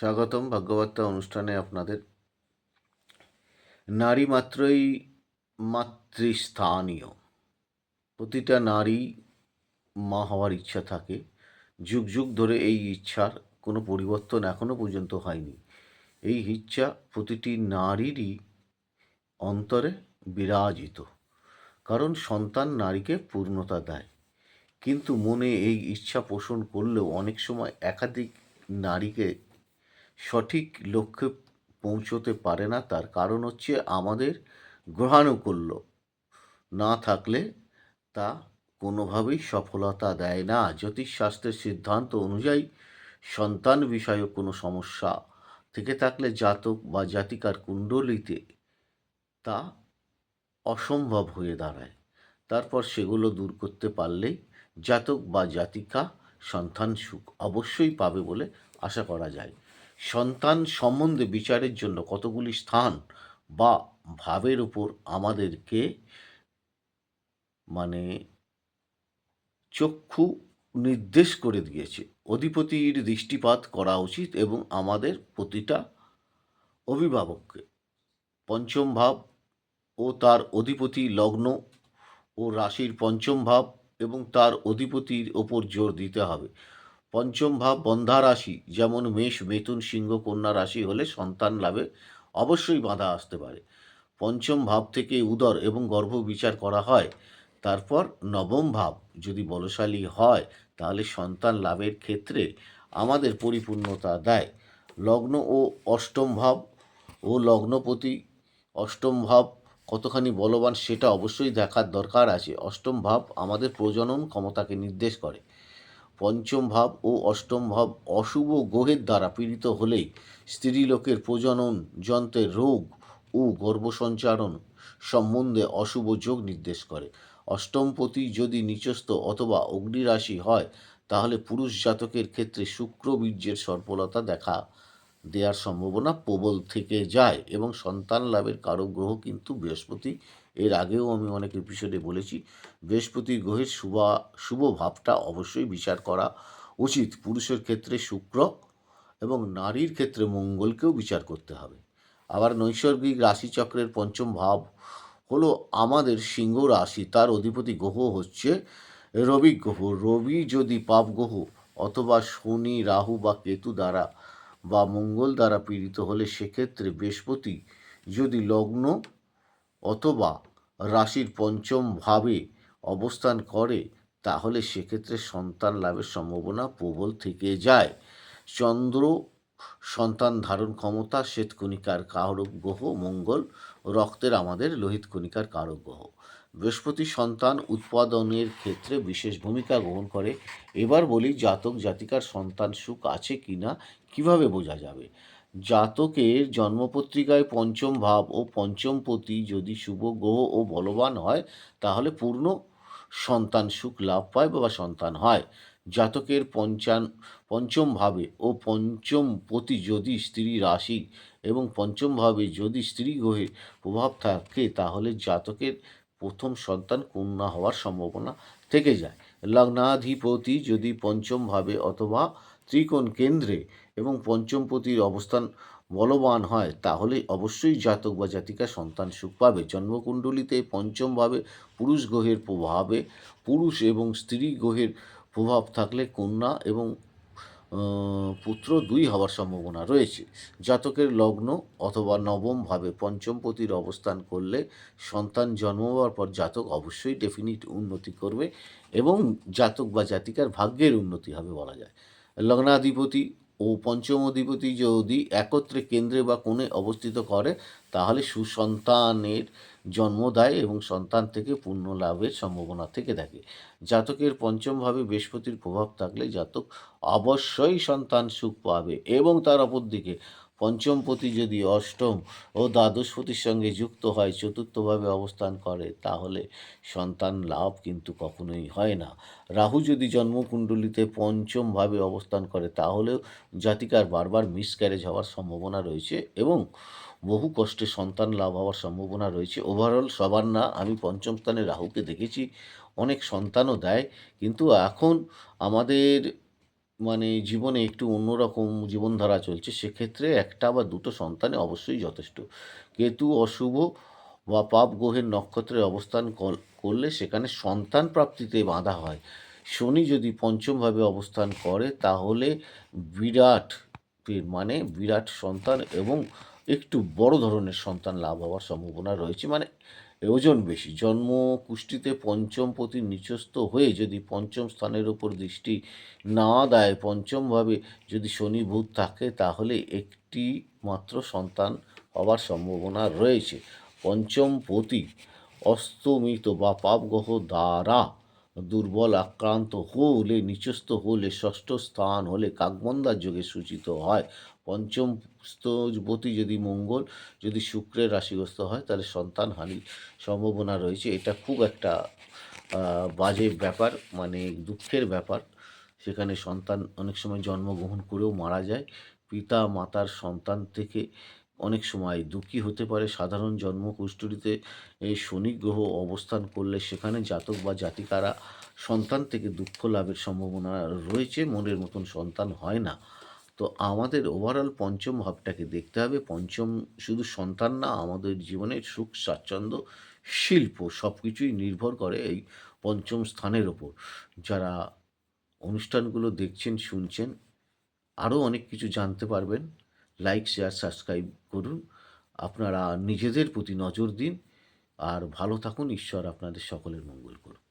স্বাগতম ভাগ্যবার্তা অনুষ্ঠানে আপনাদের। নারী মাত্রই মাতৃস্থানীয়। প্রতিটা নারী মা হওয়ার ইচ্ছা থাকে। যুগ যুগ ধরে এই ইচ্ছার কোনো পরিবর্তন এখনও পর্যন্ত হয়নি। এই ইচ্ছা প্রতিটি নারীরই অন্তরে বিরাজিত। কারণ সন্তান নারীকে পূর্ণতা দেয়। কিন্তু মনে এই ইচ্ছা পোষণ করলেও অনেক সময় একাধিক নারীকে সঠিক লক্ষ্যে পৌঁছতে পারে না, তার কারণ হচ্ছে আমাদের গ্রহাণুকূল্য না থাকলে তা কোনোভাবেই সফলতা দেয় না। জ্যোতিষশাস্ত্রের সিদ্ধান্ত অনুযায়ী সন্তান বিষয়ে কোনো সমস্যা থেকে থাকলে জাতক বা জাতিকার কুণ্ডলিতে তা অসম্ভব হয়ে দাঁড়ায়। তারপর সেগুলো দূর করতে পারলেই জাতক বা জাতিকা সন্তান সুখ অবশ্যই পাবে বলে আশা করা যায়। সন্তান সম্বন্ধে বিচারের জন্য কতগুলি স্থান বা ভাবের উপর আমাদেরকে মানে চক্ষু নির্দেশ করে দিয়েছে। অধিপতির দৃষ্টিপাত করা উচিত এবং আমাদের প্রতিটা অভিভাবককে। পঞ্চম ভাব ও তার অধিপতি লগ্ন ও রাশির পঞ্চম ভাব এবং তার অধিপতির ওপর জোর দিতে হবে। পঞ্চম ভাব বন্ধা রাশি, যেমন মেষ বেতুন সিংহ, কন্যা রাশি হলে সন্তান লাভে অবশ্যই বাধা আসতে পারে। পঞ্চম ভাব থেকে উদর এবং গর্ভ বিচার করা হয়। তারপর নবম ভাব যদি বলশালী হয়, তাহলে সন্তান লাভের ক্ষেত্রে আমাদের পরিপূর্ণতা দেয়। লগ্ন ও অষ্টম ভাব ও লগ্নপতি অষ্টম ভাব কতখানি বলবান সেটা অবশ্যই দেখার দরকার আছে। অষ্টম ভাব আমাদের প্রজনন ক্ষমতাকে নির্দেশ করে। পঞ্চম ভাব ও অষ্টম ভাব অশুভ গ্রহের দ্বারা পীড়িত হলেই স্ত্রীলোকের প্রজনন, যন্ত্রের রোগ ও গর্ভসঞ্চারণ সম্বন্ধে অশুভ যোগ নির্দেশ করে। অষ্টমপতি যদি নিচস্থ অথবা অগ্নিরাশি হয়, তাহলে পুরুষ জাতকের ক্ষেত্রে শুক্র বীর্যের সর্বলতা দেখা দেওয়ার সম্ভাবনা প্রবল থেকে যায় এবং সন্তান লাভের কারক গ্রহ কিন্তু বৃহস্পতি এর আগেও আমি অনেক এপিসোডে বলেছি বৃহস্পতি গ্রহের শুভ শুভ ভাবটা অবশ্যই বিচার করা উচিত। পুরুষের ক্ষেত্রে শুক্র এবং নারীর ক্ষেত্রে মঙ্গলকেও বিচার করতে হবে। আবার নৈসর্গিক রাশিচক্রের পঞ্চম ভাব হলো আমাদের সিংহ রাশি, তার অধিপতি গ্রহ হচ্ছে রবি গ্রহ। রবি যদি পাপ গ্রহ অথবা শনি, রাহু বা কেতু দ্বারা বা মঙ্গল দ্বারা পীড়িত হলে সেক্ষেত্রে বৃহস্পতি যদি লগ্ন অথবা রাশির পঞ্চম ভাবে অবস্থান করে, তাহলে সেক্ষেত্রে সন্তান লাভের সম্ভাবনা প্রবল থেকে যায়। চন্দ্র সন্তান ধারণ ক্ষমতা শ্বেতকণিকার কারক গ্রহ, মঙ্গল রক্তের আমাদের লোহিত কণিকার কারক গ্রহ। বৃহস্পতি সন্তান উৎপাদনের ক্ষেত্রে বিশেষ ভূমিকা গ্রহণ করে। এবার বলি জাতক জাতিকার সন্তান সুখ আছে কি না কীভাবে বোঝা যাবে? জাতকের জন্মপত্রিকায় পঞ্চম ভাব ও পঞ্চম পতি যদি শুভ গ্রহ ও বলবান হয়, তাহলে পূর্ণ সন্তান সুখ লাভ পায় বা সন্তান হয়। জাতকের পঞ্চান, পঞ্চম ভাবে ও পঞ্চম পতি যদি স্ত্রী রাশি এবং পঞ্চম ভাবে যদি স্ত্রী গ্রহের প্রভাব থাকে, তাহলে জাতকের প্রথম সন্তান কন্যা হওয়ার সম্ভাবনা থেকে যায়। লগ্নাধিপতি যদি পঞ্চম ভাবে অথবা ত্রিকোণ কেন্দ্রে এবং পঞ্চমপতির অবস্থান বলবান হয় তাহলে অবশ্যই জাতক বা জাতিকা সন্তান সুখ পাবে। জন্মকুণ্ডলিতে পঞ্চমভাবে পুরুষ গ্রহের প্রভাবে পুরুষ এবং স্ত্রী গ্রহের প্রভাব থাকলে কন্যা এবং পুত্র দুই হওয়ার সম্ভাবনা রয়েছে। জাতকের লগ্ন অথবা নবমভাবে পঞ্চমপতির অবস্থান করলে সন্তান জন্ম হওয়ার পর জাতক অবশ্যই ডেফিনিট উন্নতি করবে এবং জাতক বা জাতিকার ভাগ্যের উন্নতি হবে বলা যায়। লগ্নাধিপতি ও পঞ্চম অধিপতি যদি একত্রে কেন্দ্রে বা কোণে অবস্থিত করে, তাহলে সুসন্তানের জন্ম দেয় এবং সন্তান থেকে পূর্ণ লাভের সম্ভাবনা থেকে থাকে। জাতকের পঞ্চমভাবে বৃহস্পতির প্রভাব থাকলে জাতক অবশ্যই সন্তান সুখ পাবে এবং তার অপর দিকে পঞ্চমপতি যদি অষ্টম ও দ্বাদশপতির সঙ্গে যুক্ত হয়, চতুর্থভাবে অবস্থান করে, তাহলে সন্তান লাভ কিন্তু কখনোই হয় না। রাহু যদি জন্মকুণ্ডলিতে পঞ্চমভাবে অবস্থান করে, তাহলেও জাতিকার বারবার মিসক্যারেজ হওয়ার সম্ভাবনা রয়েছে এবং বহু কষ্টে সন্তান লাভ হওয়ার সম্ভাবনা রয়েছে। ওভারঅল সবার না, আমি পঞ্চম স্থানে রাহুকে দেখেছি। অনেক সন্তানও দেয়, কিন্তু এখন আমাদের মানে জীবনে একটু অন্যরকম জীবনধারা চলছে, সেক্ষেত্রে একটা বা দুটো সন্তানে অবশ্যই যথেষ্ট। কেতু অশুভ বা পাপ গ্রহের নক্ষত্রে অবস্থান কর- করলে সেখানে সন্তান প্রাপ্তিতে বাধা হয়। শনি যদি পঞ্চমভাবে অবস্থান করে, তাহলে বিরাট মানে বিরাট সন্তান এবং একটু বড় ধরনের সন্তান লাভ হওয়ার সম্ভাবনা রয়েছে। মানে ওজন বেশি। জন্ম কুষ্টিতে পঞ্চম প্রতি নিচস্থ হয়ে যদি পঞ্চম স্থানের ওপর দৃষ্টি না দেয়, পঞ্চমভাবে যদি শনি থাকে, তাহলে একটি মাত্র সন্তান হওয়ার সম্ভাবনা রয়েছে। পঞ্চম পতি অস্তমিত বা পাপগ্রহ দ্বারা দুর্বল, আক্রান্ত হলে, নিচস্থ হলে, ষষ্ঠ স্থান হলে কাকবন্দার যোগে সূচিত হয়। পঞ্চম স্থপতি যদি মঙ্গল, যদি শুক্রের রাশিগ্রস্ত হয়, তাহলে সন্তান হানির সম্ভাবনা রয়েছে। এটা খুব একটা বাজে ব্যাপার মানে দুঃখের ব্যাপার। সেখানে সন্তান অনেক সময় জন্মগ্রহণ করেও মারা যায়। পিতা মাতার সন্তান থেকে অনেক সময় দুঃখী হতে পারে। সাধারণ জন্ম কুষ্ঠুরিতে এই শনি গ্রহ অবস্থান করলে সেখানে জাতক বা জাতিকারা সন্তান থেকে দুঃখ লাভের সম্ভাবনা রয়েছে, মনের মতন সন্তান হয় না। তো আমাদের ওভারঅল পঞ্চম ভাবটাকে দেখতে হবে। পঞ্চম শুধু সন্তান না, আমাদের জীবনের সুখ, স্বাচ্ছন্দ্য, শিল্প সব কিছুই নির্ভর করে এই পঞ্চম স্থানের ওপর। যারা অনুষ্ঠানগুলো দেখছেন, শুনছেন, আরও অনেক কিছু জানতে পারবেন। লাইক শেয়ার সাবস্ক্রাইব করুন। আপনারা নিজেদের প্রতি নজর দিন। আর ভালো থাকুন। ঈশ্বর আপনাদের সকলের মঙ্গল করুন